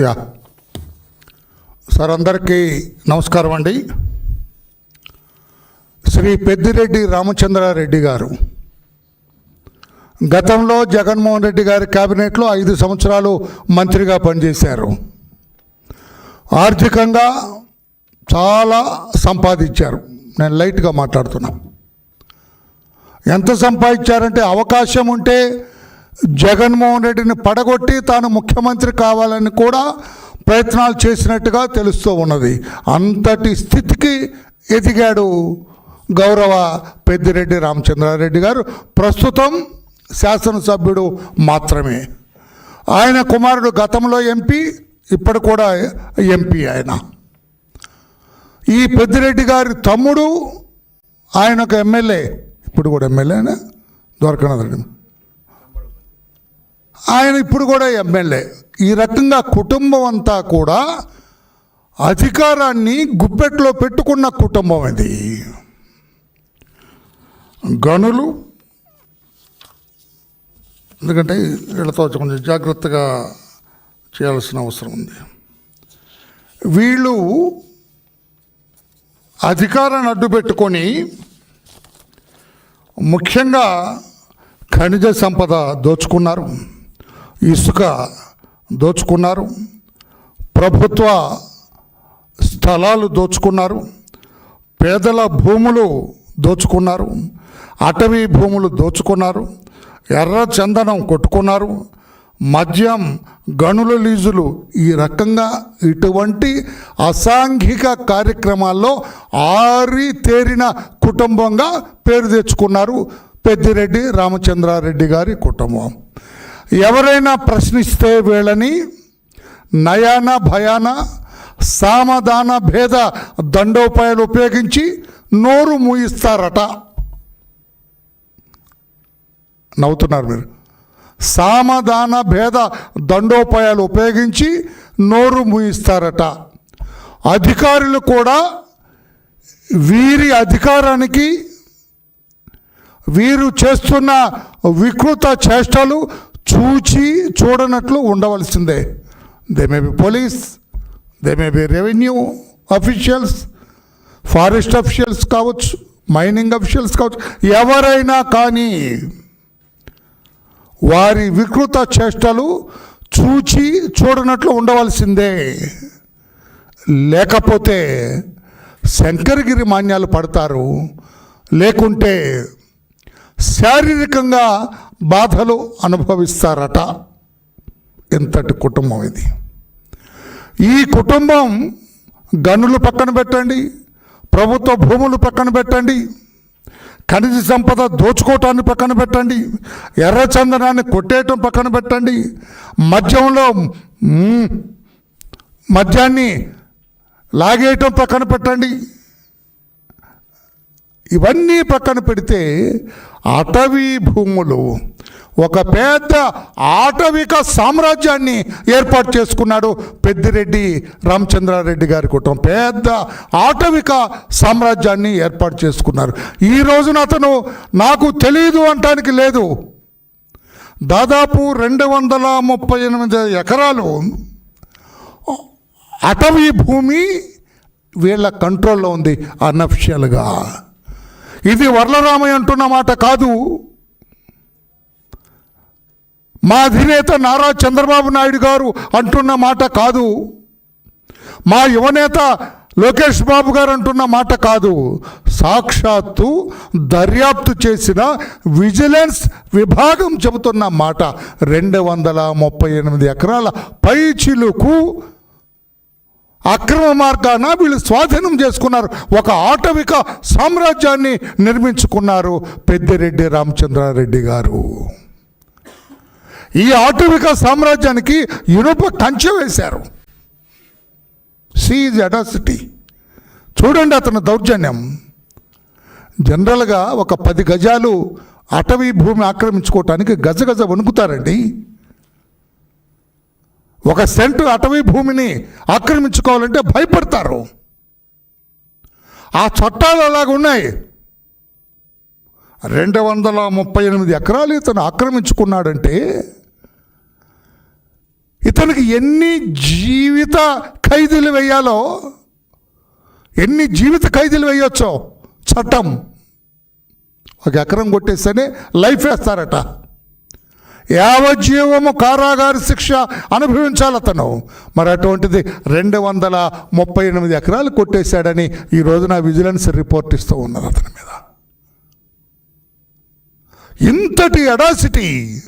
Yeah. Sir అందరికీ నమస్కారం అండి. శ్రీ పెద్దిరెడ్డి రామచంద్రారెడ్డి గారు. గతంలో జగన్మోహన్ రెడ్డి గారి క్యాబినెట్లో ఐదు సంవత్సరాలు మంత్రిగా పనిచేశారు. ఆర్థికంగా చాలా సంపాదించారు. నేను లైట్గా మాట్లాడుతున్నా. ఎంత సంపాదించారంటే అవకాశం ఉంటే జగన్మోహన్ రెడ్డిని పడగొట్టి తాను ముఖ్యమంత్రి కావాలని కూడా ప్రయత్నాలు చేసినట్టుగా తెలుస్తూ ఉన్నది. అంతటి స్థితికి ఎదిగాడు గౌరవ పెద్దిరెడ్డి రామచంద్రారెడ్డి గారు. ప్రస్తుతం శాసనసభ్యుడు మాత్రమే. ఆయన కుమారుడు గతంలో ఎంపీ ఇప్పుడు కూడా ఎంపీ ఆయన. ఈ పెద్దిరెడ్డి గారి తమ్ముడు ఆయన ఒక ఎమ్మెల్యే ఇప్పుడు కూడా ఎమ్మెల్యేనా? దొరకనదండి ఆయన ఇప్పుడు కూడా ఎమ్మెల్యే. ఈ రకంగా కుటుంబం అంతా కూడా అధికారాన్ని గుప్పెట్లో పెట్టుకున్న కుటుంబం ఇది. గనులు. ఎందుకంటే వీళ్ళతో కొంచెం జాగ్రత్తగా చేయాల్సిన అవసరం ఉంది. వీళ్ళు అధికారాన్ని అడ్డు పెట్టుకొని ముఖ్యంగా ఖనిజ సంపద దోచుకున్నారు. ఇసుక దోచుకున్నారు. ప్రభుత్వ స్థలాలు దోచుకున్నారు. పేదల భూములు దోచుకున్నారు. అటవీ భూములు దోచుకున్నారు. ఎర్ర చందనం కొట్టుకున్నారు. మద్యం గనుల లీజులు ఈ రకంగా ఇటువంటి అసాంఘిక కార్యక్రమాల్లో ఆరి తేరిన కుటుంబంగా పేరు తెచ్చుకున్నారు పెద్దిరెడ్డి రామచంద్రారెడ్డి గారి కుటుంబం. ఎవరైనా ప్రశ్నిస్తే వీళ్ళని నయాన భయాన సామధాన భేద దండోపాయాలు ఉపయోగించి నోరు మూయిస్తారట. నవ్వుతున్నారు మీరు. సామధాన భేద దండోపాయాలు ఉపయోగించి నోరు మూయిస్తారట. అధికారులు కూడా వీరి అధికారానికి వీరు చేస్తున్న వికృత చేష్టలు చూచి చూడనట్లు ఉండవలసిందే. They may be police they may be revenue officials forest officials కావచ్చు మైనింగ్ అఫీషియల్స్ కావచ్చు ఎవరైనా కానీ వారి వికృత చేష్టలు చూచి చూడనట్లు ఉండవలసిందే. లేకపోతే శంకరగిరి మాన్యాలు పడతారు. లేకుంటే శారీరకంగా బాధలు అనుభవిస్తారట. ఎంతటి కుటుంబం ఇది. ఈ కుటుంబం గనులు పక్కన పెట్టండి ప్రభుత్వ భూములు పక్కన పెట్టండి ఖనిజ సంపద దోచుకోవటాన్ని పక్కన పెట్టండి ఎర్రచందనాన్ని కొట్టేయటం పక్కన పెట్టండి మద్యంలో మద్యాన్ని లాగేయటం పక్కన పెట్టండి ఇవన్నీ పక్కన పెడితే అటవీ భూములు ఒక పెద్ద ఆటవిక సామ్రాజ్యాన్ని ఏర్పాటు చేసుకున్నాడు పెద్దిరెడ్డి రామచంద్రారెడ్డి గారి కుటుంబం. పెద్ద ఆటవిక సామ్రాజ్యాన్ని ఏర్పాటు చేసుకున్నారు. ఈ రోజున అతను నాకు తెలియదు అంటానికి లేదు. దాదాపు రెండు వందల ముప్పై ఎనిమిది ఎకరాలు అటవీ భూమి వీళ్ళ కంట్రోల్లో ఉంది అన్అఫిషియల్గా ఇది వరలరామయ్య అంటున్న మాట కాదు. మా అధినేత నారా చంద్రబాబు నాయుడు గారు అంటున్న మాట కాదు. మా యువనేత లోకేష్ బాబు గారు అంటున్న మాట కాదు. సాక్షాత్తు దర్యాప్తు చేసిన విజిలెన్స్ విభాగం చెబుతున్న మాట. రెండు వందల ముప్పై ఎనిమిది ఎకరాల పై చిలుకు అక్రమ మార్గాన వీళ్ళు స్వాధీనం చేసుకున్నారు. ఒక ఆటవిక సామ్రాజ్యాన్ని నిర్మించుకున్నారు పెద్దిరెడ్డి రామచంద్రారెడ్డి గారు. ఈ ఆటవిక సామ్రాజ్యానికి ఇనుప కంచె వేశారు. Sees audacity. చూడండి అతని దౌర్జన్యం. జనరల్గా ఒక పది గజాలు అటవీ భూమి ఆక్రమించుకోవటానికి గజ గజ వణుకుతారండి. ఒక సెంటు అటవీ భూమిని ఆక్రమించుకోవాలంటే భయపడతారు. ఆ చట్టాలు అలాగ ఉన్నాయి. రెండు వందల ముప్పై ఎనిమిది ఎకరాలు ఇతను ఆక్రమించుకున్నాడంటే ఇతనికి ఎన్ని జీవిత ఖైదీలు వేయాలో ఎన్ని జీవిత ఖైదీలు వేయొచ్చో చట్టం. ఒక ఎకరం కొట్టేస్తేనే లైఫ్ వేస్తారట. యావజ్జీవము కారాగార శిక్ష అనుభవించాలి అతను. మరి అటువంటిది రెండు వందల ముప్పై ఎనిమిది ఎకరాలు కొట్టేశాడని ఈ రోజున విజిలెన్స్ రిపోర్ట్ ఇస్తూ ఉన్నారు అతని మీద. ఇంతటి అడాసిటీ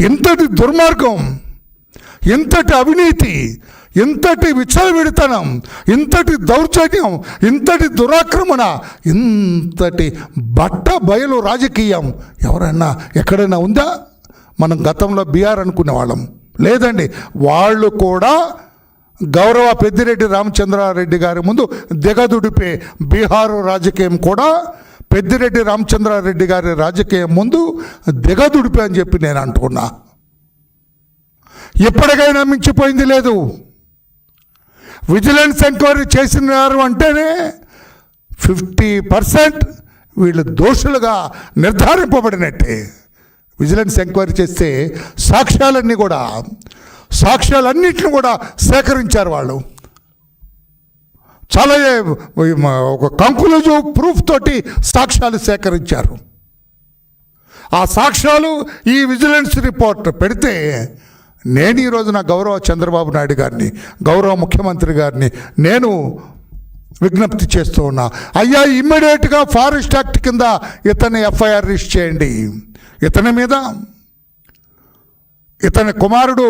ఇంతటి దుర్మార్గం ఇంతటి అవినీతి ఇంతటి విచ్చలవిడితనం ఇంతటి దౌర్జన్యం ఇంతటి దురాక్రమణ ఇంతటి బట్ట బయలు రాజకీయం ఎవరైనా ఎక్కడైనా ఉందా? మనం గతంలో బీఆర్ అనుకునే వాళ్ళం లేదండి వాళ్ళు కూడా గౌరవ పెద్దిరెడ్డి రామచంద్రారెడ్డి గారి ముందు దిగదుడిపే బీహారు రాజకీయం కూడా పెద్దిరెడ్డి రామచంద్రారెడ్డి గారి రాజకీయం ముందు దిగదుడిపే అని చెప్పి నేను అంటున్నా. ఎప్పటికైనా మించిపోయింది లేదు. విజిలెన్స్ ఎంక్వైరీ చేసినారు అంటేనే ఫిఫ్టీ పర్సెంట్ వీళ్ళు దోషులుగా నిర్ధారింపబడినట్టే. విజిలెన్స్ ఎంక్వైరీ చేస్తే సాక్ష్యాలన్నీ కూడా సాక్ష్యాలన్నింటిని కూడా సేకరించారు వాళ్ళు. చాలా ఒక కంక్లూజివ్ ప్రూఫ్ తోటి సాక్ష్యాలు సేకరించారు. ఆ సాక్ష్యాలు ఈ విజిలెన్స్ రిపోర్ట్ పెడితే నేను ఈ రోజున గౌరవ చంద్రబాబు నాయుడు గారిని గౌరవ ముఖ్యమంత్రి గారిని నేను విజ్ఞప్తి చేస్తూ ఉన్నా. అయ్యా ఇమ్మీడియట్గా ఫారెస్ట్ యాక్ట్ కింద ఇతన్ని ఎఫ్ఐఆర్ రిజిస్టర్ చేయండి. ఇతని మీద ఇతని కుమారుడు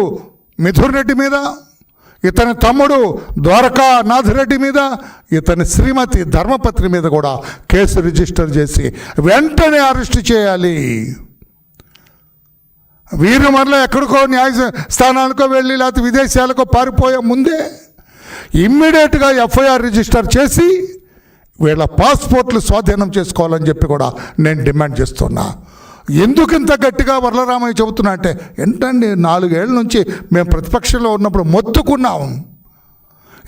మిథున్ రెడ్డి మీద ఇతని తమ్ముడు ద్వారకా నాథరెడ్డి మీద ఇతని శ్రీమతి ధర్మపత్రి మీద కూడా కేసు రిజిస్టర్ చేసి వెంటనే అరెస్ట్ చేయాలి. వీరు మరలా ఎక్కడికో న్యాయ స్థానానికో వెళ్ళి లేకపోతే విదేశాలకో పారిపోయే ముందే ఇమ్మీడియట్గా ఎఫ్ఐఆర్ రిజిస్టర్ చేసి వీళ్ళ పాస్పోర్ట్లు స్వాధీనం చేసుకోవాలని చెప్పి కూడా నేను డిమాండ్ చేస్తున్నా. ఎందుకు ఇంత గట్టిగా వరలరామయ్య చెబుతున్నా అంటే ఏంటండి నాలుగేళ్ళ నుంచి మేము ప్రతిపక్షంలో ఉన్నప్పుడు మొత్తుకున్నాం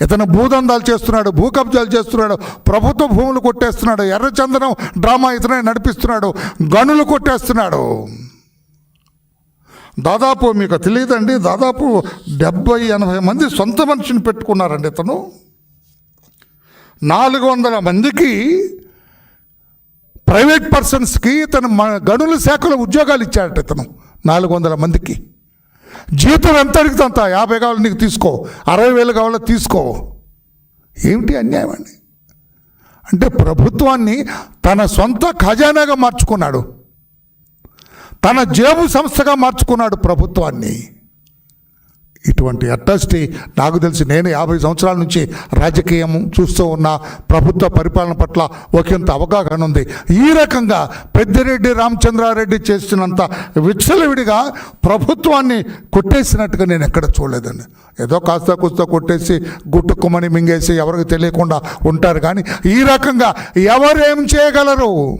ఇతను భూదందాలు చేస్తున్నాడు భూ కబ్జాలు చేస్తున్నాడు ప్రభుత్వ భూములు కొట్టేస్తున్నాడు ఎర్రచందనం డ్రామా ఇతనే నడిపిస్తున్నాడు గనులు కొట్టేస్తున్నాడు. దాదాపు మీకు తెలియదండి దాదాపు డెబ్బై ఎనభై మంది సొంత మనిషిని పెట్టుకున్నారండి ఇతను. నాలుగు వందల మందికి ప్రైవేట్ పర్సన్స్కి తను గనుల శాఖలో ఉద్యోగాలు ఇచ్చాడట ఇతను నాలుగు వందల మందికి. జీతం ఎంత అడిగితే అంత యాభై కావాలి నీకు తీసుకో అరవై వేలు కావాలో తీసుకో. ఏమిటి అన్యాయం అండి? అంటే ప్రభుత్వాన్ని తన సొంత ఖజానాగా మార్చుకున్నాడు. తన జేబు సంస్థగా మార్చుకున్నాడు ప్రభుత్వాన్ని. ఇటువంటి అట్రాసిటీ నాకు తెలిసి నేను యాభై సంవత్సరాల నుంచి రాజకీయం చూస్తూ ఉన్న ప్రభుత్వ పరిపాలన పట్ల ఒకంత అవగాహన ఉంది. ఈ రకంగా పెద్దిరెడ్డి రామచంద్రారెడ్డి చేసినంత విచ్చలవిడిగా ప్రభుత్వాన్ని కొట్టేసినట్టుగా నేను ఎక్కడ చూడలేదండి. ఏదో కాస్త కూస్త కొట్టేసి గుట్టుకుమని మింగేసి ఎవరికి తెలియకుండా ఉంటారు కానీ ఈ రకంగా ఎవరు ఏం చేయగలరు?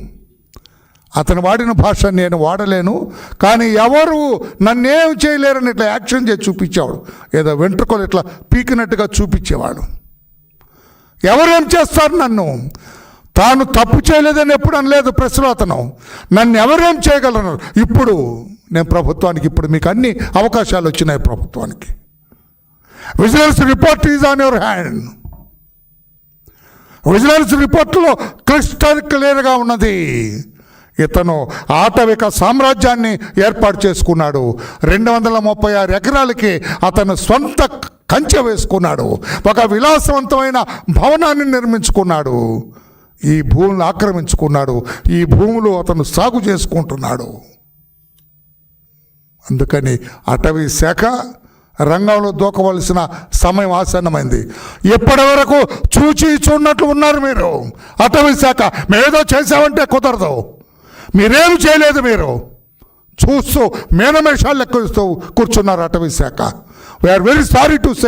అతను వాడిన భాష నేను వాడలేను కానీ ఎవరు నన్నేం చేయలేరని ఇట్లా యాక్షన్ చేసి చూపించేవాడు. ఏదో వెంట్రుకలు ఇట్లా పీకినట్టుగా చూపించేవాడు. ఎవరేం చేస్తారు నన్ను? తాను తప్పు చేయలేదని ఎప్పుడు అనలేదు ప్రశ్నలో అతను. నన్ను ఎవరేం చేయగలరు? ఇప్పుడు నేను ప్రభుత్వానికి ఇప్పుడు మీకు అన్ని అవకాశాలు వచ్చినాయి ప్రభుత్వానికి. Vigilance report is on your hand. Vigilance రిపోర్ట్లో క్రిస్టల్ క్లియర్గా ఉన్నది. ఇతను ఆటవిక సామ్రాజ్యాన్ని ఏర్పాటు చేసుకున్నాడు. రెండు వందల ముప్పై ఆరు ఎకరాలకి అతను సొంత కంచె వేసుకున్నాడు. ఒక విలాసవంతమైన భవనాన్ని నిర్మించుకున్నాడు. ఈ భూములను ఆక్రమించుకున్నాడు. ఈ భూములు అతను సాగు చేసుకుంటున్నాడు. అందుకని అటవీ శాఖ రంగంలో దూకవలసిన సమయం ఆసన్నమైంది. ఎప్పటి వరకు చూచి చూడనట్లు ఉన్నారు మీరు. అటవీ శాఖ మేమేదో చేసామంటే కుదరదు. మీరేం చేయలేదు మీరు? చూస్తూ మేనమేషాలు లెక్క కూర్చున్నారు అటవీ శాఖ. We are very sorry to say